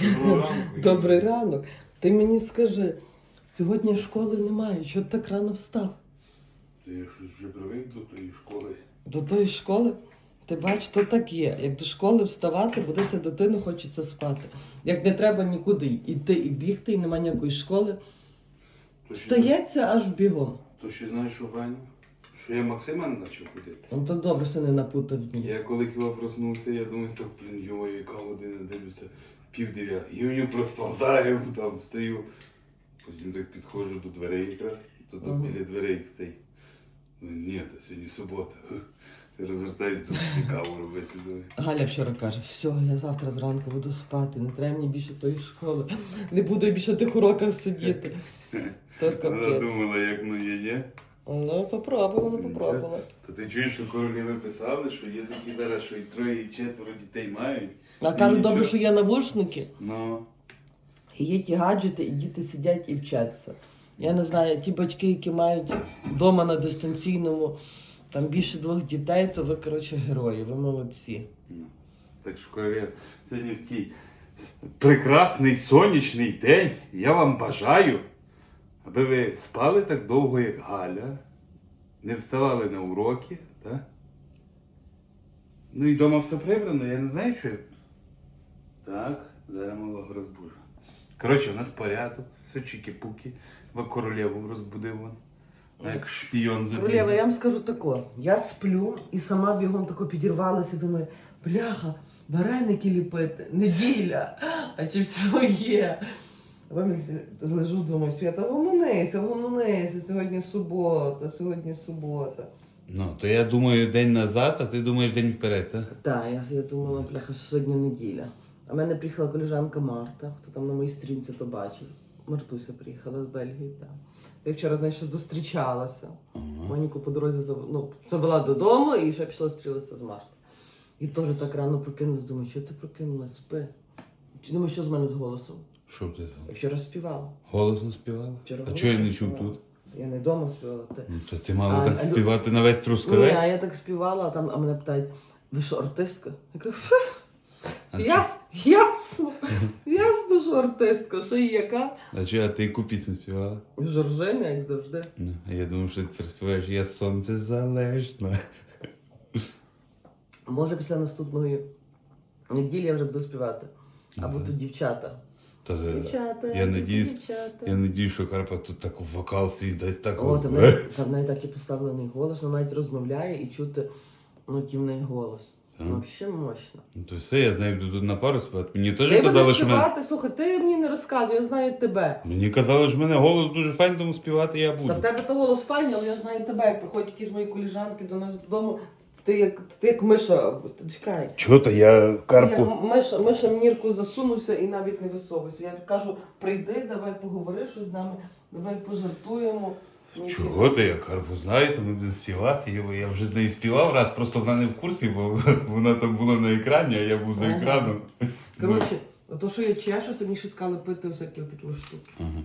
Доброго ранку. Добрий ранок. Ти мені скажи, сьогодні школи немає, чого ти так рано встав? Та я щось вже привик до тої школи. До тої школи? Ти бач, то так є. Як до школи вставати, будете дитину хочеться спати. Як не треба нікуди йти і бігти, і немає ніякої школи, То ще- стається аж бігом. То ще знаєш, що Ганю? Що я Максима не почав ходити. Ну то добре, що не напутав дні. Я коли хіба проснувся, я думаю, так, блін, його, яка година дивлюся, пів дев'ят. І у нього проспав, зараз я йому там встаю. Потім так підходжу до дверей якраз, то там Ага. біля дверей цей. Ну, ні, та сьогодні субота. Розвертаюся тут каву робити. Галя вчора каже, все, я завтра зранку буду спати, не треба мені більше тої школи, не буду я більше тих уроках сидіти. Вона думала, як ну є, ні? Ну, попробувала, попробувала. Та ти чуєш, що королеви писали, що є такі зараз, що і троє, і четверо дітей мають. А кажуть, нічого. добре, що є навушники, Ну, і є ті гаджети, і діти сидять і вчаться. Я не знаю, ті батьки, які мають вдома на дистанційному там більше двох дітей, то ви, коротше, герої, ви молодці. ну. Так що, сьогодні такий прекрасний сонячний день. Я вам бажаю, аби ви спали так довго, як Галя, не вставали на уроки, так? Ну і вдома все прибрано, я не знаю, що. я- Так, зараз малого розбужу. Коротше, у нас порядок, все чики-пуки, бо королеву розбудив він. Як шпіон забіг. Королева, я вам скажу тако. Я сплю і сама бігом тако підірвалася, думаю, бляха, вареники ліпити, неділя, а чи все є. Лежу, думаю, Свята, вгомонися, вгомонися, сьогодні субота, сьогодні субота. Ну, то я думаю день назад, а ти думаєш день вперед, так? Так, я, я думала, бляха, що сьогодні неділя. А в мене приїхала колежанка Марта, хто там на моїй сторінці то бачив. Мартуся приїхала з Бельгії, так. Я вчора з нею ще зустрічалася. Моніку по дорозі зав... ну, завела додому і ще пішла зустрілася з Мартою. І теж так рано прокинулась, думаю, що ти прокинулась, спи. Чи думаєш, що з мене з голосом? Що б ти Я там? вчора співала. Голосно співала? Вчора А голосно чого я не чув співала. тут? Я не вдома співала. Ти. Ну, то ти мала А, так а лю- співати на весь Ні, трускавець? а я так співала, а там а мене питають, ви що, артистка? Я кажу, «Фе, А яс, ясно, ясно, що артистка, що і яка. А чого, а ти яку пісню співала? Жоржиня, як завжди. Ну, а я думав, що ти тепер співаєш Я сонце залежна. Може після наступної неділі я вже буду співати. Або тут дівчата. Та, е, Дівчата, я надіюсь, дівчата. я надіюсь, що Карпа тут так вокал свій дасть так. О, там навіть, там навіть так і поставлений голос, вона навіть розмовляє і чути ну, неї голос. Так. Взагалі мощно. Ну то все, я знаю, тут на пару співати. Мені теж Ти будеш казали, що мене. співати, слухай, ти мені не розказуй, я знаю тебе. Мені казали, що в мене голос дуже файний, тому співати я Та буду. в тебе то голос файний, але я знаю тебе, як приходять якісь мої коліжанки до нас додому. Ти як, ти як миша, в- ти чекай. Чого то я Ти Як миша, миша в нірку засунувся і навіть не висовуйся. Я кажу, прийди, давай поговори щось з нами, давай пожартуємо. Чого ти я Карпу знаю, то ми будемо співати. Я, я вже з нею співав раз, просто вона не в курсі, бо вона там була на екрані, а я був за Ага. екраном. Коротше, то, що я чешуся, мені ще сказали пити всякі такі штуки. Ага.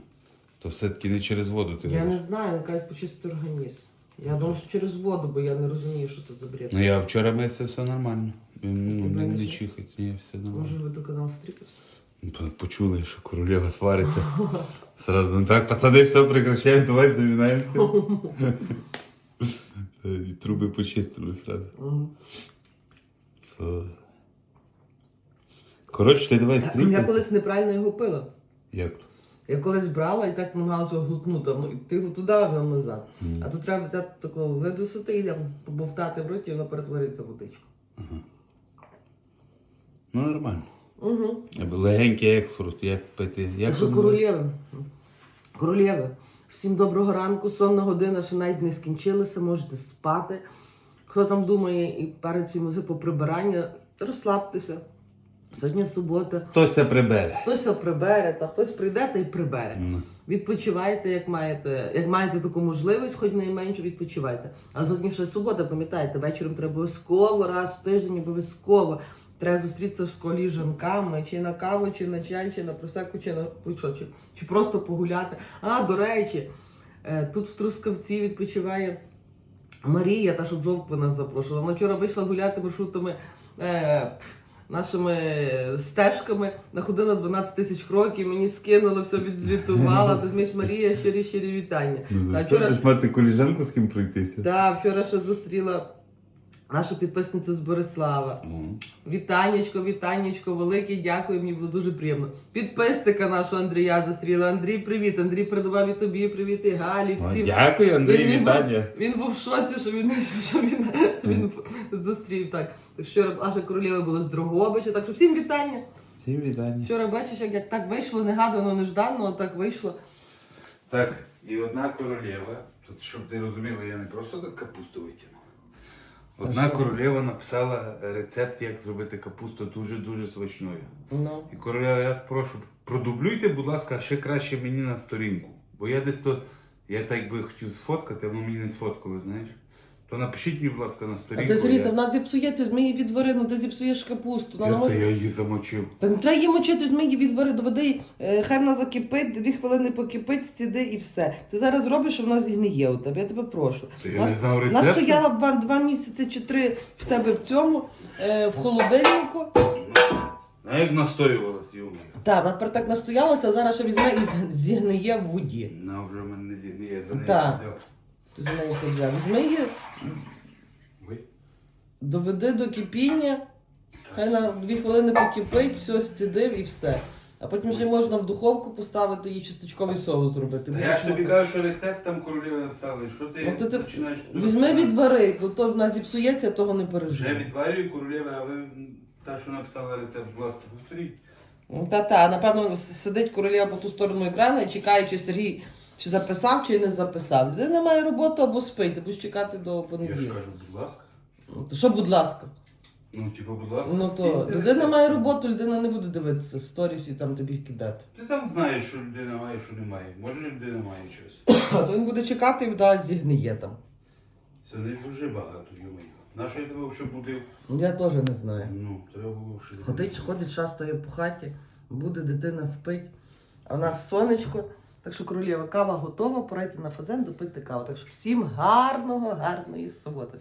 То все-таки не через воду ти Я не робиш. знаю, вони кажуть почистити організм. Я думаю, що через воду, бо я не розумію, що це за бред. Ну я вчора мився, все нормально. Ну, не, не чихать, ні, все нормально. Може, ви до канал стріпився? Почули, що королева свариться. Сразу, ну так, пацани, все прекращаємо, давай замінаємося. І труби почистили сразу. Коротше, ти давай Я колись неправильно його пила. Як? Я колись брала і так намагалася глутнути, ну і ти туди, а воно назад. А тут треба взяти такого видусити і побовтати в роті, і воно перетвориться в водичку. Ну нормально. Угу. Легенький експорт, як пити. Як що королєви, королєви, всім доброго ранку, сонна година ще навіть не скінчилася, можете спати. Хто там думає і ці мозги по прибирання, розслабтеся. Сьогодні субота. Хтось це прибере. Хтось все прибере, та хтось прийде та й прибере. Ну. Відпочивайте, як маєте, як маєте таку можливість, хоч найменше відпочивайте. Але сьогодні ще субота, пам'ятаєте, вечором треба обов'язково раз в тиждень обов'язково. Треба зустрітися з жінками, чи на каву, чи на чай, чи на просеку, чи на будь-що, чи, чи просто погуляти. А, до речі, е, тут в Трускавці відпочиває Марія, та що в жовтку нас запрошувала. Вона вчора вийшла гуляти маршрутами е, нашими стежками, находила 12 тисяч кроків, мені скинули, все відзвітувала. Ти знаєш, Марія, щирі щирі вітання. Та вчора мати коліжанку з ким пройтися. та, вчора ще зустріла нашу підписницю з Борислава. Ну, Вітанечко, вітанечко, велике дякую, мені було дуже приємно. Підписника нашого Андрія зустріла. Андрій, привіт. Андрій передавав і тобі привіт, і Галі, всім. Дякую, Андрій, Він- він вітання. був- Він був в шоці, що він, що він, що він зустрів так. Так що наша королева була з Дрогобича, так що всім вітання. Всім вітання. Вчора бачиш, як, як так вийшло, негадано, неждано, так вийшло. Так, і одна королева, тут, щоб ти розуміла, я не просто так капусту витягнув. Одна що? королева написала рецепт, як зробити капусту дуже-дуже смачною. Ну. І королева, я прошу, продублюйте, будь ласка, ще краще мені на сторінку. Бо я десь то, я так би хотів сфоткати, воно мені не сфоткали, знаєш. То напишіть мені, будь ласка, на А сторінку. ти Сергій, я- в нас зіпсується, ми її відвари, ну ти зіпсуєш капусту. Ну, я, вона може- я її замочив. Та не треба її мочити, ми її відвари до води, е, хай вона закипить, дві хвилини покипить, стіди і все. Ти зараз робиш, що вона зігниє у тебе, я тебе прошу. То я Нас- не знав Вона рецепту. стояла два, два місяці чи три в тебе в цьому, е, в холодильнику. А як настоювалась, йомаю. Так, вона тепер так настоялася, а зараз ще візьме і з- зігниє в воді. Вона вже мене не зігніє, за неї Так. Ти з неї що взяв. Візьми її, Ой. Доведи до кипіння, хай на дві хвилини покипить, все стідив і все. А потім ще можна в духовку поставити і чисточковий соус зробити. Та я ж тобі кажу, що рецепт там королеви написали. Що ти Ну, то ти починаєш? Візьми відвари, бо то в нас зіпсується, того не Вже переживе. відварюю королеви, а ви та, що написала рецепт, будь ласка, повторіть. Ну, Та-та, напевно, с- сидить королева по ту сторону екрану і чекає, чи Сергій чи записав, чи не записав. Людина має роботу або спить, ти будеш чекати до Я ж понеділка. кажу, будь ласка. Ну, То що, будь ласка? Ну, типу, будь ласка. Ну то людина має роботу, людина не буде дивитися сторіс і там тобі кидати. Ти там знаєш, що людина має, що немає. Може людина має щось. А то він буде чекати і да, зігниє там. Це не ж вже багато, йомаю. На що я тебе вже будив? Ну, Я теж не знаю. Ну, треба було ще. Ходить, ходить, шастає по хаті, буде дитина спить, а в нас сонечко. Так що королєва кава готова, пора на фазен допити каву. Так що всім гарного, гарної суботи.